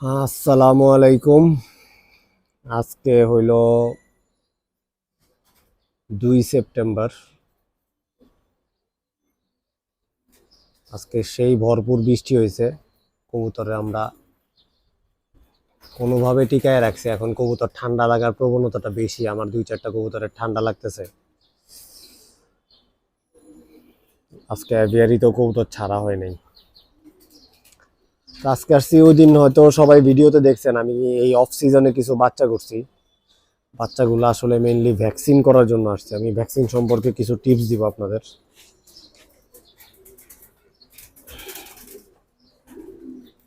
আসসালামু আলাইকুম। আজকে হইল দুই সেপ্টেম্বর। আজকে সেই ভরপুর বৃষ্টি হয়েছে, কবুতরে আমরা কোনোভাবে টিকায় রাখছি। এখন কবুতর ঠান্ডা লাগার প্রবণতাটা বেশি, আমার দুই চারটা কবুতরের ঠান্ডা লাগতেছে। আজকে অ্যাভিয়ারিতেও কবুতর ছাড়া হয় নাই। আজকে আসছি ওই দিন হয়তো সবাই ভিডিওতে দেখছেন, আমি এই অফ সিজনে কিছু বাচ্চা করছি। বাচ্চাগুলো আসলে মেইনলি ভ্যাকসিন করার জন্য আসছে। আমি ভ্যাকসিন সম্পর্কে কিছু টিপস দিব আপনাদের।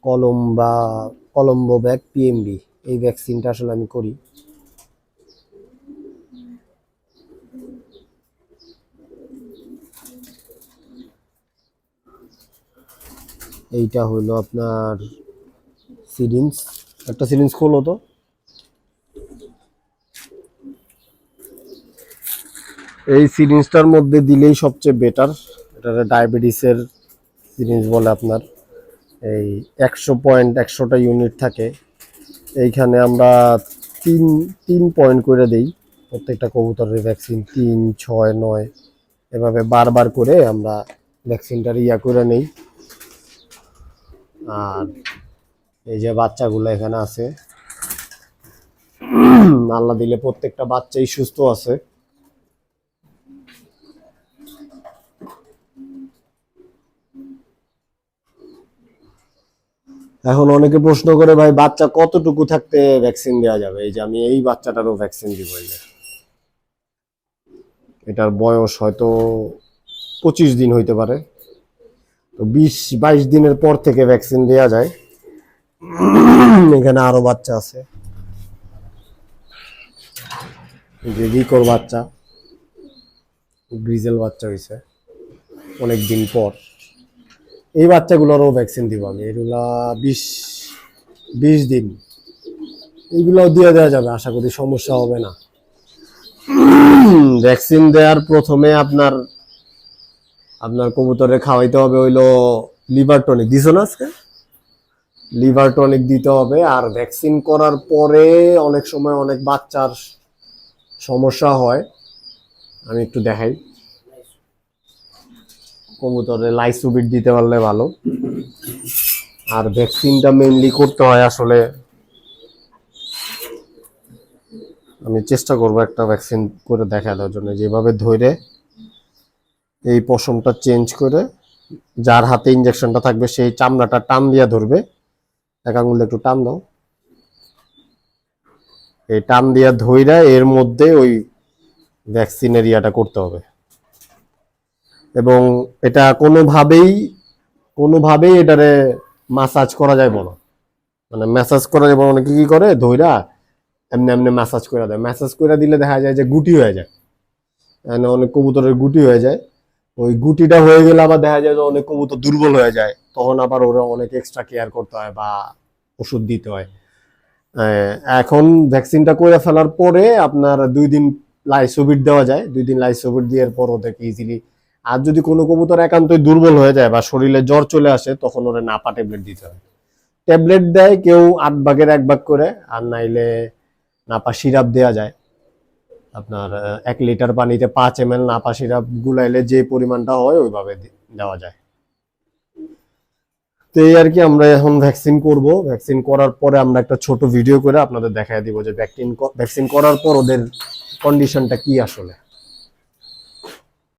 কলম বা কলম্বো ব্যাগ পিএমবি এই ভ্যাকসিনটা আসলে আমি করি। এইটা হলো আপনার সিরিঞ্জ। একটা সিরিঞ্জ খোলো তো। এই সিরিঞ্জটার মধ্যে দিলেই সবচেয়ে বেটার এটা ডায়াবেটিসের সিরিঞ্জ বলে আপনার। এই একশো পয়েন্ট একশোটা ইউনিট থাকে। এইখানে আমরা তিন তিন পয়েন্ট করে দেই প্রত্যেকটা কবুতরের ভ্যাকসিন তিন, ছয়, নয়। এভাবে বারবার করে আমরা ভ্যাকসিনটার ইয়া করে নেই। আর এই যে বাচ্চাগুলো এখানে আছে। আল্লাহ দিলে প্রত্যেকটা বাচ্চাই সুস্থ আছে। এখন অনেকে প্রশ্ন করে, ভাই, বাচ্চা কতটুকু থাকতে ভ্যাকসিন দেওয়া যাবে? এই যে আমি এই বাচ্চাটারও ভ্যাকসিন দিব এটার বয়স হয়তো পঁচিশ দিন হইতে পারে। তো বিশ, বাইশ দিনের পর থেকে ভ্যাকসিন দেওয়া যায়। এখানে আরও বাচ্চা আছে। যে রিকোর বাচ্চা, গ্রিজেল বাচ্চা হয়েছে অনেক দিন পর। এই বাচ্চাগুলোরও ভ্যাকসিন দিব আমি। এগুলা বিশ বিশ দিন। এইগুলো দিয়ে দেওয়া যাবে, আশা করি সমস্যা হবে না। ভ্যাকসিন দেওয়ার প্রথমে আপনার আপনার কবুতরে খাওয়াইতে হবে হইল লিভার টনিক দিছো না আজকে? লিভার টনিক দিতে হবে আর ভ্যাকসিন করার পরে অনেক সময় অনেক বাচ্চার সমস্যা হয়। আমি একটু দেখাই। কবুতরে লাইসুবিট দিতে পারলে ভালো। আর ভ্যাকসিনটা মেনলি করতে হয় আসলে আমি চেষ্টা করব একটা ভ্যাকসিন করে দেখা দেওয়ার জন্য। যেভাবে ধরে এই পশমটা চেঞ্জ করে যার হাতে ইঞ্জেকশনটা থাকবে, সেই চামড়াটা টান দিয়া ধরবে। এক আঙুলে একটু টান দাও। এই টান দিয়া ধইরা এর মধ্যে ওই ভ্যাকসিনের ইয়াটা করতে হবে। এবং এটা কোনোভাবেই কোনোভাবেই এটারে মাসাজ করা যায় না। মানে ম্যাসাজ করা যাবে অনেকে কি করে? ধইরা এমনি এমনি ম্যাসাজ করে দেয়। ম্যাসাজ করে দিলে দেখা যায় যে গুটি হয়ে যায়। অনেক কবুতরের গুটি হয়ে যায়। ওই গুটিটা হয়ে গেলে আবার দেখা যায় যে অনেক কবুতর দুর্বল হয়ে যায়। তখন আবার ওরা অনেক এক্সট্রা কেয়ার করতে হয় বা ওষুধ দিতে হয়। এখন ভ্যাকসিনটা করে ফেলার পরে আপনার দুই দিন লাইসোভিট দেওয়া যায়। দুই দিন লাইসোভিট দেওয়ার পর ওদেরকে ইজিলি আর যদি কোনো কবুতর একান্তই দুর্বল হয়ে যায় বা শরীরে জ্বর চলে আসে, তখন ওরা নাপা ট্যাবলেট দিতে হয়। ট্যাবলেট দেয় কেউ আট ভাগের এক ভাগ করে, আর নাইলে নাপা সিরাপ দেওয়া যায়। আপনার এক লিটার পানিতে পাঁচ এম এল নাপা সিরাপ গুলাইলে যে পরিমাণটা হয় ওইভাবে দেওয়া যায়। তো এই আর কি আমরা এখন ভ্যাকসিন করব। ভ্যাকসিন করার পরে আমরা একটা ছোট ভিডিও করে আপনাদের দেখাই দিব যে ভ্যাকসিন ভ্যাকসিন করার পর ওদের কন্ডিশনটা কি আসলে।